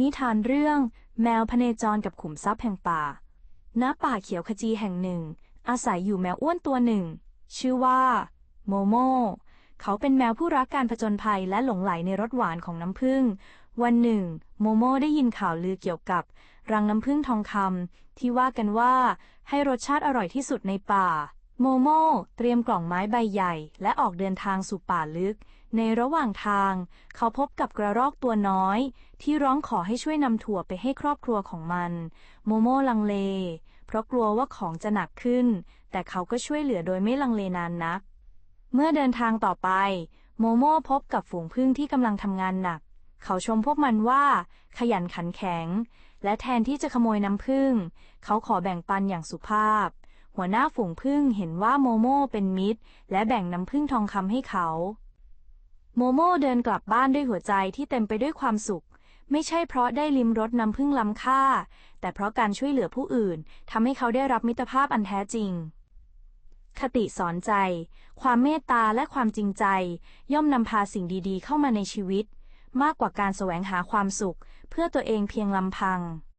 นิทานเรื่อง แมวพเนจรกับขุมทรัพย์แห่งป่า ณ ป่าเขียวขจีแห่งหนึ่ง อาศัยอยู่แมวอ้วนตัวหนึ่ง ชื่อว่า โมโม เขาเป็นแมวผู้รักการผจญภัยและหลงไหลในรสหวานของน้ำผึ้ง วันหนึ่ง โมโมได้ยินข่าวลือเกี่ยวกับ รังน้ำผึ้งทองคำที่ว่ากันว่าให้รสชาติอร่อยที่สุดในป่า โมโมเตรียมกล่องไม้ใบใหญ่และออกเดินทางสู่ป่าลึก ในระหว่างทาง เขาพบกับกระรอกตัวน้อย ที่ร้องขอให้ช่วยนำถั่วไปให้ครอบครัวของมัน โมโมลังเล เพราะกลัวว่าของจะหนักขึ้น แต่เขาก็ช่วยเหลือโดยไม่ลังเลนานนัก เมื่อเดินทางต่อไป โมโมพบกับฝูงผึ้งที่กำลังทำงานหนัก เขาชมพวกมันว่า ขยันขันแข็ง และแทนที่จะขโมยน้ำผึ้งเขาขอแบ่งปันอย่างสุภาพ หัวหน้าฝูงผึ้งเห็นว่าโมโมเป็นมิตร และแบ่งน้ำผึ้งทองคำให้เขา โมโมเดินกลับบ้านด้วยหัวใจที่เต็มไปด้วยความสุข ไม่ใช่เพราะได้ลิ้มรสน้ำผึ้งล้ำค่า แต่เพราะการช่วยเหลือผู้อื่นทำให้เขาได้รับมิตรภาพอันแท้จริง คติสอนใจ ความเมตตาและความจริงใจ ย่อมนำพาสิ่งดีๆ เข้ามาในชีวิต มากกว่าการแสวงหาความสุข เพื่อตัวเองเพียงลำพัง